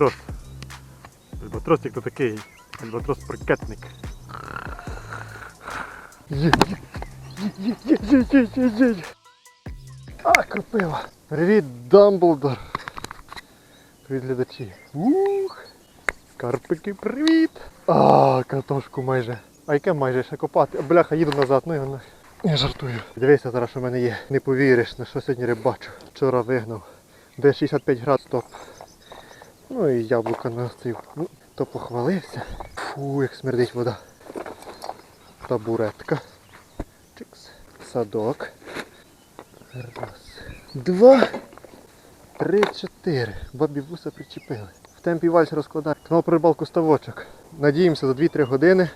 альбатрос. Альбатрос як то такий. Альбатрос прикетник. А, крупила. Привіт, Дамблдор. Привіт, глядачі. Ух! Карпики, привіт! А, картошку майже. А яке майже ще копати? Бляха, їду назад, ну його Я жартую. Дивися зараз, що в мене є. Не повіриш, на що сьогодні рибачу. Вчора вигнав. Де 65 град стоп. Ну і яблука настив. Ну, то похвалився. Фу, як смердить вода. Табуретка. Чикс. Садок. Раз. Два. Три, чотири. Бабі вуса причепили. В темпі вальс розкладає. Канал про рибалку ставочок. Надіємося за 2-3 години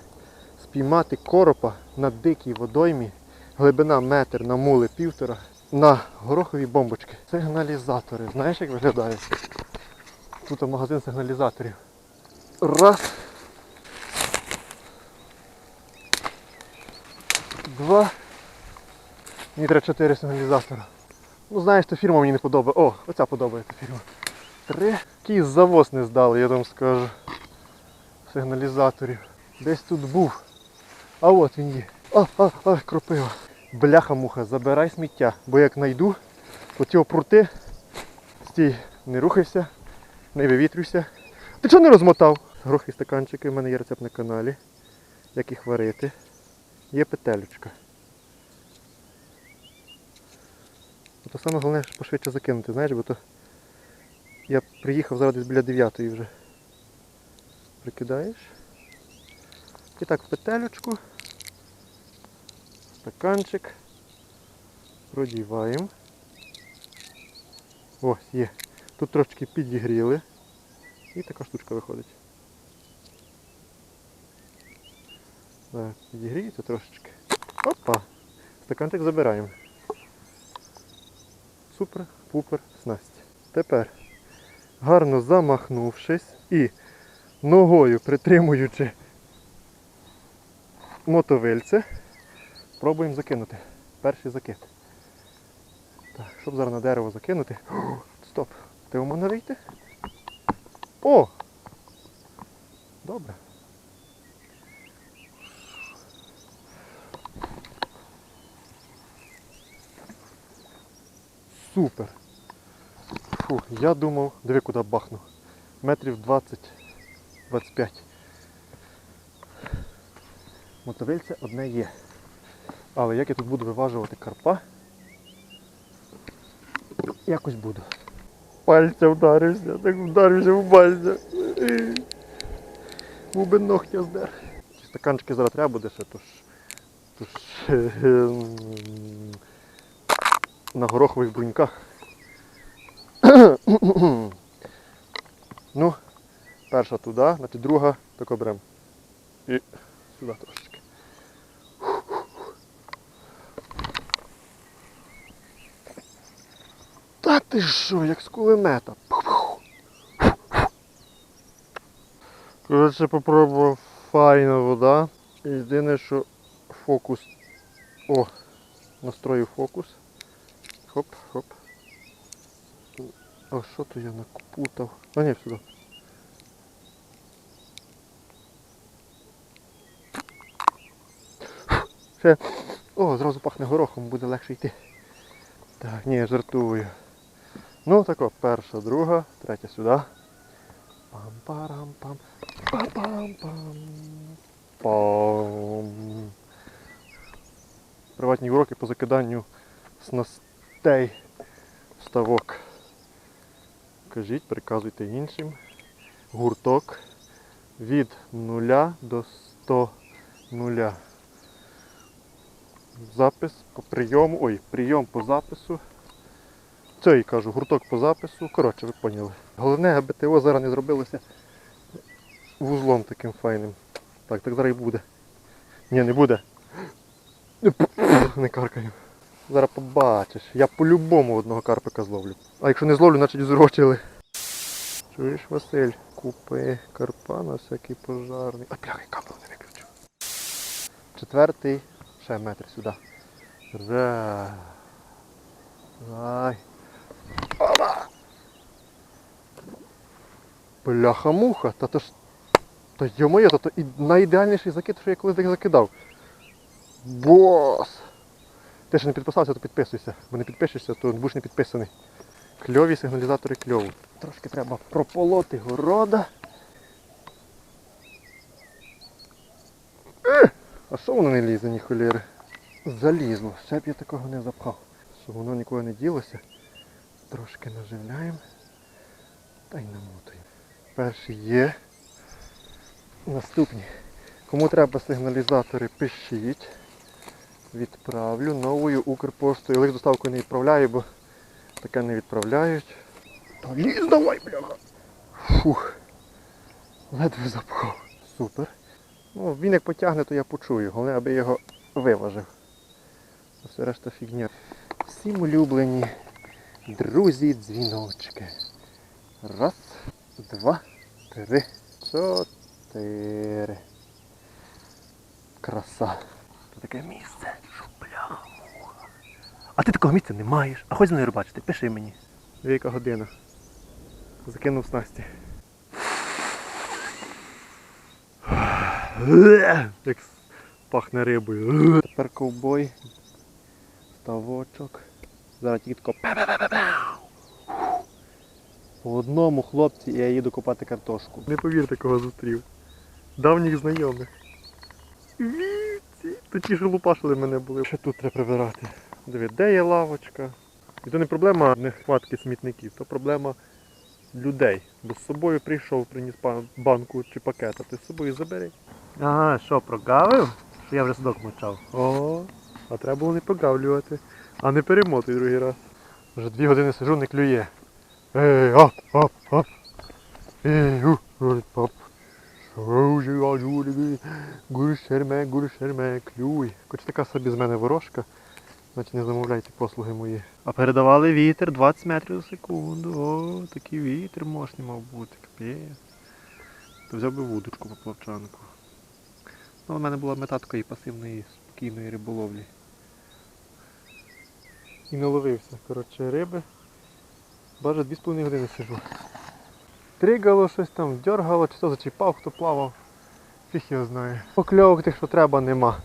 спіймати коропа на дикій водоймі. Глибина метр на мули півтора. На горохові бомбочки. Сигналізатори. Знаєш, як виглядає? Тут магазин сигналізаторів. Раз. Два. Мені треба чотири сигналізатора. Ну знаєш, та фірма мені не подобає. О, оця подобається фірма. Три. Який завоз не здали, я вам скажу. Сигналізаторів. Десь тут був. А от він є. А, а, а, кропива. Бляха-муха, забирай сміття, бо як найду, оці опрути, стій, не рухайся, не вивітрюйся. Ти чого не розмотав? Грохи стаканчики, в мене є рецепт на каналі. Як їх варити. Є петелючка. То саме головне, пошвидше закинути, знаєш, бо то я приїхав зараз десь біля 9 вже. Прикидаєш. І так в петелючку. Стаканчик. Продіваємо. Ось є. Тут трошки підігріли. І така штучка виходить. Так, підігріється трошечки. Опа! Стаканчик забираємо. Супер, пупер, снасть. Тепер, гарно замахнувшись і ногою притримуючи мотовильце, пробуємо закинути. Перший закид. Так, щоб зараз на дерево закинути. Стоп. Ти у мене вийти? О! Добре. Супер. Фу, я думав, диви куди бахнув. Метрів 20-25. Мотовильце одне є. Але як я тут буду виважувати карпа, якось буду. Пальця вдарився, так вдарився в пальця. Був би ногтя здер. Стаканчики зараз треба буде ще, тож, е, ем, на горохових бруньках. ну, перша туди, значить друга тако беремо. І сюди трошечки. Ти що, як з кулемета. Коротше, попробував файна вода. Єдине, що фокус. О, настрою фокус. Хоп, хоп. А що то я накпутав? А ні, сюди. Ще. О, зразу пахне горохом, буде легше йти. Так, ні, жартую. Ну тако, перша, друга, третя сюди. Пам-парам-пам. Пам-пам-пам. Пам. Приватні уроки по закиданню снастей в ставок. Кажіть, приказуйте іншим. Гурток від 0 до 100 нуля. Запис по прийому. Ой, прийом по запису. Це я кажу, гурток по запису. Коротше, ви поняли. Головне, аби ТО зараз не зробилося вузлом таким файним. Так, так зараз і буде. Ні, не буде. Не каркаю. Зараз побачиш. Я по-любому одного карпика зловлю. А якщо не зловлю, значить зрочили. Чуєш, Василь? Купи карпа на всякий пожарний. А бляха, камеру не виключу. Четвертий. Ще метр сюди. Раз. Ай. Опа! Бляха-муха, та то ж. Та йо-моє, та то і найідеальніший закид, що я колись закидав. Бос! Ти ще не підписався, то підписуйся. Бо не підпишешся, то будеш не підписаний. Кльові сигналізатори кльові. Трошки треба прополоти города. Е! А що воно не лізе, ні холєри? Залізло. Ще б я такого не запхав. Щоб воно ніколи не ділося. Трошки наживляємо. Та й намотуємо. Перший є. Наступні. Кому треба сигналізатори, пишіть. Відправлю новою Укрпоштою. Лише доставкою не відправляю, бо таке не відправляють. Та лізь давай, бляха! Фух. Ледве запхав. Супер. Ну, він як потягне, то я почую. Головне, аби його виважив. Все решта фігня. Всім улюблені друзі дзвіночки. Раз, два, три, чотири. Краса. Це таке місце, що бляха муха. А ти такого місця не маєш. А хоч з мною рибачити, пиши мені. Яка година. Закинув снасті. Як пахне рибою. Тепер ковбой. Ставочок. Зараз тільки тако. По одному хлопці і я їду копати картошку. Не повірте, кого зустрів. Давніх знайомих. Вівці. То ті ж лупашили мене були. Ще тут треба прибирати. Диви, де є лавочка? І то не проблема нехватки смітників, то проблема людей. Бо з собою прийшов, приніс банку чи пакет, а ти з собою забери. Ага, що, прогавив? Що я вже судок мочав. О, а треба було не прогавлювати. А не перемотуй другий раз. Вже дві години сижу, не клює. Ей, оп, оп, оп. Ей, у, оп. Гуршерме, гуршерме, клюй. Хоч така собі з мене ворожка. Значить не замовляйте послуги мої. А передавали вітер 20 метрів за секунду. О, такий вітер мощний мав бути, капець. То взяв би вудочку по плавчанку. Ну, у мене була мета такої пасивної, спокійної риболовлі. І наловився. Коротше, риби. Баже, 2,5 години сижу. Тригало щось там, дергало, чи то зачіпав, хто плавав. Фіг його знає. Покльовок тих, що треба, нема.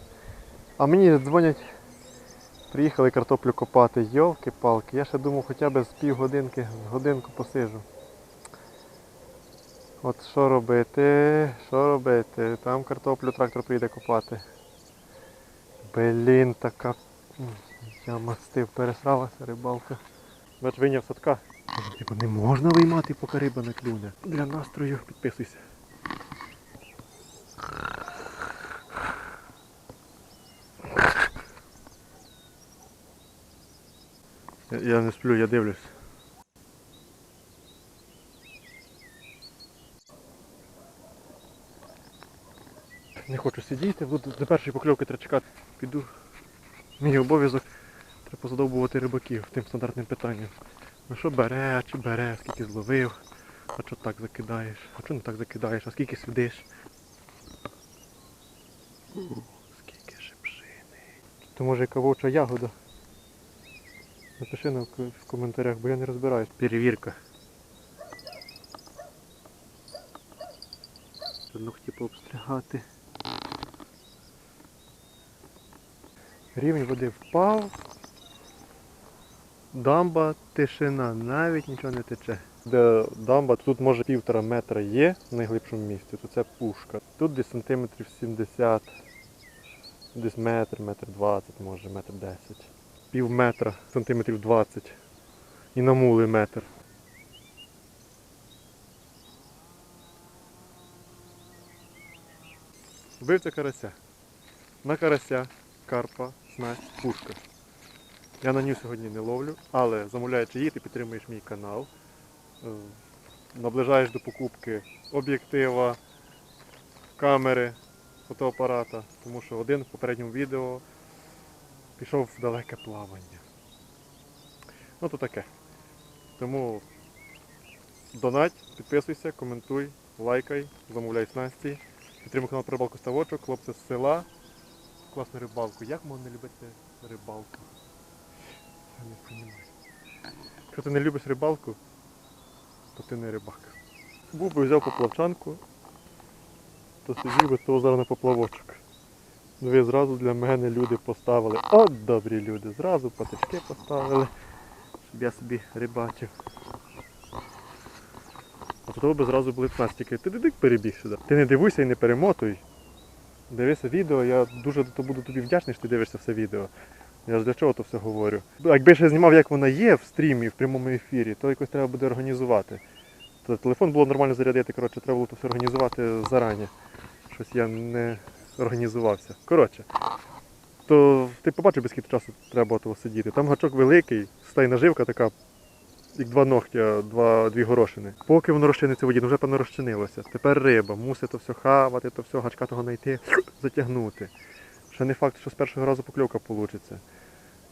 А мені дзвонять, приїхали картоплю копати. Йолки-палки. Я ще думав хоча б з півгодинки, з годинку посижу. От що робити? Що робити? Там картоплю трактор приїде копати. Блін, така. Я мастив, пересралася рибалка. Бач, виняв садка. Типу не можна виймати, поки риба не клюне. Для настрою підписуйся. Я, я не сплю, я дивлюсь. Не хочу сидіти, буду до першої покльовки треба чекати. Піду. Мій обов'язок треба позадовбувати рибаків тим стандартним питанням. Ну що бере, чи бере, скільки зловив, а що так закидаєш, а що не так закидаєш, а скільки сидиш. Скільки шипшини. То може яка вовча ягода. Напиши на в коментарях, бо я не розбираюсь. Перевірка. Ногті пообстригати. Рівень води впав. Дамба, тишина, навіть нічого не тече. Де дамба, тут може півтора метра є в найглибшому місці, то це пушка. Тут десь сантиметрів 70, десь метр, метр 20, може, метр 10. Пів метра, сантиметрів 20. І на мули метр. Вбивця карася. На карася, карпа, снасть, пушка. Я на нього сьогодні не ловлю, але замовляючи її, ти підтримуєш мій канал. Е, Наближаєш до покупки об'єктива, камери, фотоапарата, тому що один в попередньому відео пішов в далеке плавання. Ну то таке. Тому донать, підписуйся, коментуй, лайкай, замовляй снасті. Підтримуй канал Рибалку Ставочок, хлопці з села. Класну рибалку. Як можна не любити рибалку? Я не розумію. Якщо ти не любиш рибалку, то ти не рибак. був би взяв поплавчанку, то сидів би того зараз на поплавочок. Ну ви зразу для мене люди поставили. От добрі люди, зразу патички поставили, щоб я собі рибачив. А то би зразу були б настільки. Ти дидик перебіг сюди. Ти не дивуйся і не перемотуй. Дивися відео, я дуже буду тобі вдячний, що ти дивишся все відео. Я ж для чого то все говорю. Якби я знімав, як вона є в стрімі, в прямому ефірі, то якось треба буде організувати. То телефон було нормально зарядити, коротше, треба було то все організувати зарані. Щось я не організувався. Коротше, то ти побачив, без скільки часу треба того сидіти. Там гачок великий, стайна наживка така, як два ногтя, два, дві горошини. Поки воно розчиниться в воді, ну вже певно розчинилося. Тепер риба, мусить то все хавати, то все, гачка того знайти, затягнути. Ще не факт, що з першого разу покльовка вийде.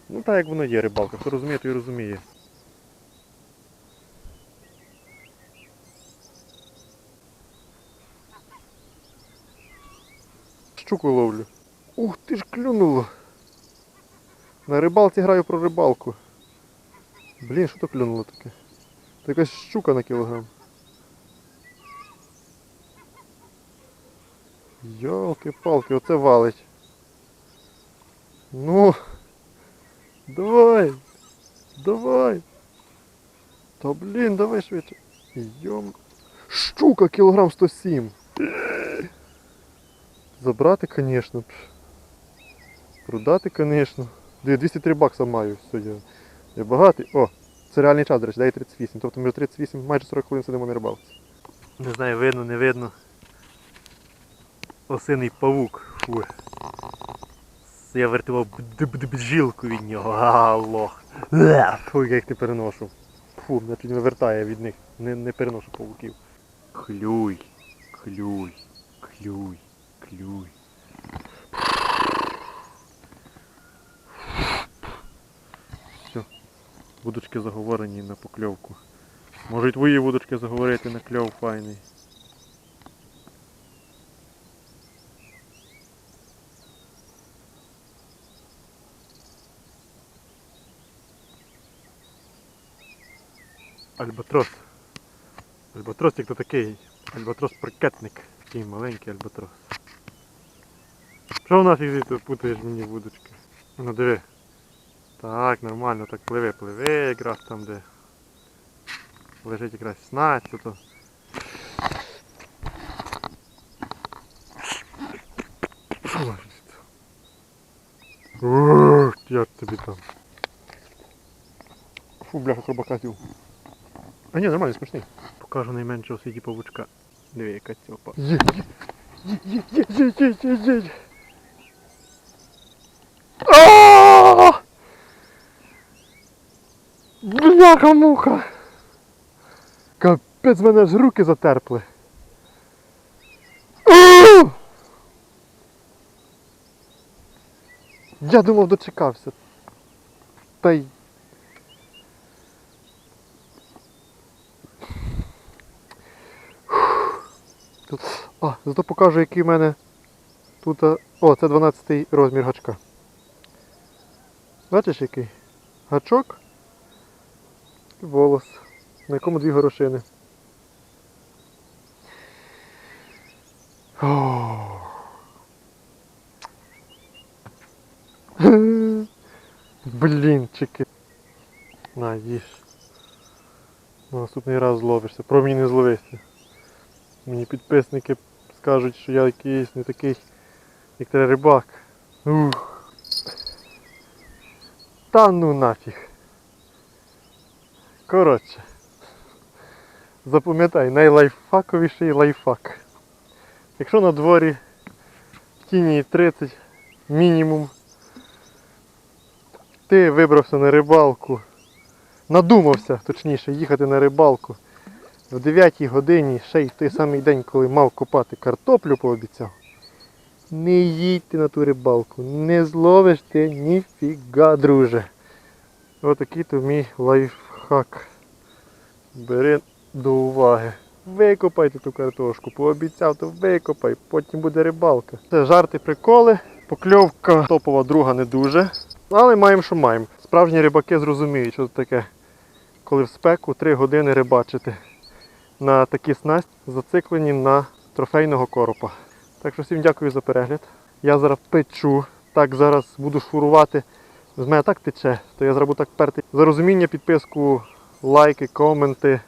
Ну так як воно є, рибалка. Хто розуміє, той і розуміє. Щуку ловлю. Ух ти ж клюнуло. На рибалці граю про рибалку. Блін, що то клюнуло таке? Це якась щука на кілограм. Йолки-палки, оце валить. Ну. Давай. Давай. Та блін, давай швидше. Йом. Щука кілограм 107. Забрати, звісно. Продати, звісно. Диви, 203 бакса маю. Все, я, я багатий. О, це реальний час, до речі, дай 38. Тобто ми вже 38, майже 40 хвилин сидимо на рибалці. Не знаю, видно, не видно. Осиний павук. Фу. Я вертував жилку від нього. А, лох. Фу, я їх не переношу. Фу, мене чуть не вертає від них. Не, не переношу павуків. Клюй, клюй, клюй, клюй. Вудочки заговорені на покльовку. Може й твої вудочки заговорити на кльов файний. Альбатрос. Альбатросик то такий. Альбатрос прикетник. Такий маленький альбатрос. Що в нас звідти путаєш мені вудочки? Ну диви. Так, нормально, так пливе, пливе якраз там, де лежить якраз снасть, то. Ух, як тобі там. Фу, бляха, хробака з'їв. А ні, нормально, смачний. Покажу найменшого світі павучка. Диви, яка цьопа. Є, є, є, є, є, є, є, є, є. А! Бляха муха. Капець мене ж руки затерпли. Я думав дочекався. Та й Тут... А, зато покажу, який в мене тут. О, це 12 розмір гачка. Бачиш який? Гачок і волос. На якому дві горошини. Блінчики. На, їж. На наступний раз зловишся. Про мені не зловишся. Мені підписники скажуть, що я якийсь не такий, як треба рибак. Ух. Та ну нафіг. Коротше. Запам'ятай, найлайфхаковіший лайфхак. Якщо на дворі в тіні 30 мінімум, ти вибрався на рибалку, надумався, точніше, їхати на рибалку. В 9 годині, ще й в той самий день, коли мав копати картоплю, пообіцяв. Не їдьте на ту рибалку, не зловиш ти ніфіга, друже. Отакий то мій лайфхак. Бери до уваги. Викопайте ту картошку, пообіцяв, то викопай, потім буде рибалка. Це жарти, приколи. Покльовка топова друга не дуже. Але маємо, що маємо. Справжні рибаки зрозуміють, що це таке, коли в спеку 3 години рибачити на такі снасті, зациклені на трофейного коропа. Так що всім дякую за перегляд. Я зараз печу. Так зараз буду шурувати. З мене так тече, то я буду так перти. За розуміння, підписку, лайки, коменти,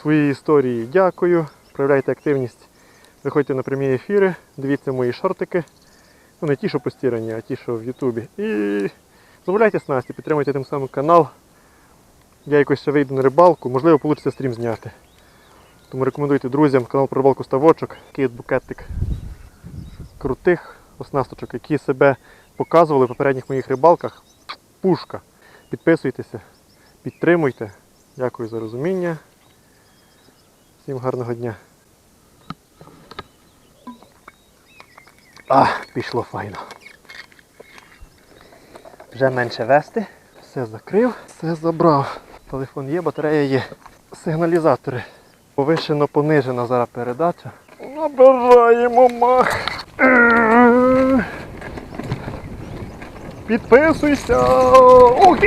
свої історії. Дякую. Проявляйте активність. Виходьте на прямі ефіри, дивіться мої шортики. Ну не ті, що постірані, а ті, що в Ютубі. І замовляйте снасті, підтримуйте тим самим канал. Я якось ще вийду на рибалку, можливо, вийде стрім зняти. Тому рекомендуйте друзям канал про рибалку ставочок, такий от букетик крутих оснасточок, які себе показували в попередніх моїх рибалках. Пушка. Підписуйтеся, підтримуйте. Дякую за розуміння. Всім гарного дня. А, пішло файно. Вже менше вести. Все закрив, все забрав. Телефон є, батарея є. Сигналізатори. Повишено понижена зараз передача. Набираємо мах. Підписуйся! Ти!